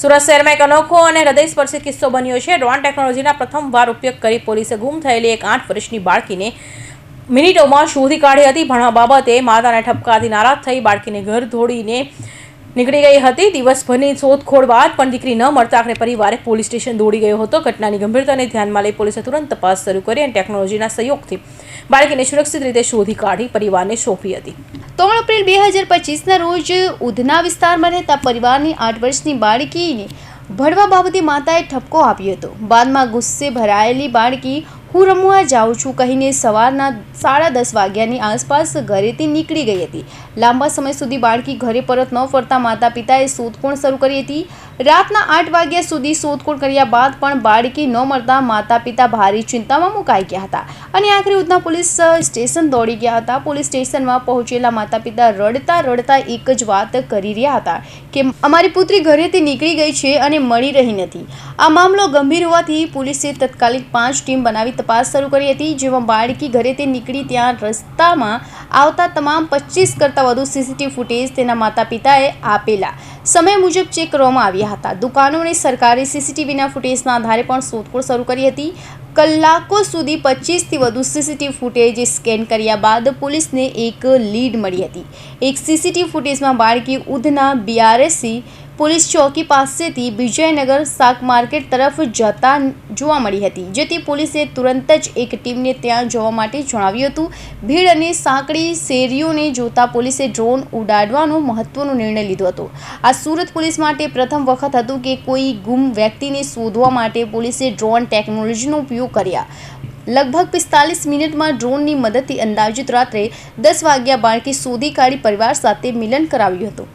સુરત શહેરમાં એક અનોખો અને હૃદયસ્પર્શી કિસ્સો બન્યો છે. ડ્રોન ટેકનોલોજીના પ્રથમવાર ઉપયોગ કરી પોલીસે ગુમ થયેલી એક આઠ વર્ષની બાળકીને મિનિટોમાં શોધી કાઢી હતી. ભણવા બાબતે માતાને ઠપકાથી નારાજ થઈ બાળકીને ઘર દોડીને નીકળી ગઈ હતી. દિવસભરની શોધખોળ બાદ પણ દીકરી ન મળતા આખરે પરિવારે પોલીસ સ્ટેશન દોડી ગયો હતો. ઘટનાની ગંભીરતાને ધ્યાનમાં લઈ પોલીસે તુરંત તપાસ શરૂ કરી અને ટેકનોલોજીના સહયોગથી બાળકીને સુરક્ષિત રીતે શોધી કાઢી પરિવારને સોંપી હતી. ત્રણ એપ્રિલ બે હજાર પચીસના રોજ ઉધના વિસ્તારમાં રહેતા પરિવારની આઠ વર્ષની બાળકીને ભણવા બાબતે માતાએ ઠપકો આપ્યો હતો. બાદમાં ગુસ્સે ભરાયેલી બાળકી હું રમવા જાઉં છું કહીને સવારના સાડા દસ વાગ્યાની આસપાસ ઘરેથી નીકળી ગઈ હતી. લાંબા સમય સુધી બાળકી ઘરે પરત ન ફરતા માતા પિતાએ શોધખોળ શરૂ કરી હતી. રાતના આઠ વાગ્યા સુધી શોધખોળ કર્યા બાદ પણ બાળકી ન મળતા માતા પિતા ભારે ચિંતામાં મુકાઈ ગયા હતા અને આખરે ઉધના પોલીસ સ્ટેશન દોડી ગયા હતા. પોલીસ સ્ટેશનમાં પહોંચેલા માતા પિતા રડતા રડતા એક જ વાત કરી રહ્યા હતા કે, અમારી પુત્રી ઘરેથી નીકળી ગઈ છે અને મળી રહી નથી. આ મામલો ગંભીર હોવાથી પોલીસે તત્કાલિક પાંચ ટીમ બનાવી તપાસ શરૂ કરી હતી, જેમાં બાળકી ઘરેથી નીકળી ત્યાં રસ્તામાં આવતા તમામ પચીસ કરતાં વધુ સીસીટીવી ફૂટેજ તેના માતા પિતાએ આપેલા. સમય મુજબ ચેક કરવામાં આવ્યા હતા. દુકાનો અને સરકારે સીસીટીવીના ફૂટેજના આધારે પણ શોધખોળ શરૂ કરી હતી. કલાકો સુધી પચીસથી વધુ સીસીટીવી ફૂટેજ સ્કેન કર્યા બાદ પોલીસને એક લીડ મળી હતી. એક સીસીટીવી ફૂટેજમાં બાળકી ઉધના બીઆરએસસી પોલીસ ચોકી પાસેથી વિજયનગર શાક માર્કેટ તરફ જતા જોવા મળી હતી, જેથી પોલીસે તુરંત જ એક ટીમને ત્યાં જવા માટે જણાવ્યું હતું. ભીડ અને સાંકડી શેરીઓને જોતા પોલીસે ડ્રોન ઉડાડવાનો મહત્વનો નિર્ણય લીધો હતો. આ સુરત પોલીસ માટે પ્રથમ વખત હતું કે કોઈ ગુમ વ્યક્તિને શોધવા માટે પોલીસે ડ્રોન ટેકનોલોજીનો ઉપયોગ કર્યા. લગભગ પિસ્તાલીસ મિનિટમાં ડ્રોનની મદદથી અંદાજિત રાત્રે દસ વાગ્યા બાળકી શોધી કાઢી પરિવાર સાથે મિલન કરાવ્યું હતું.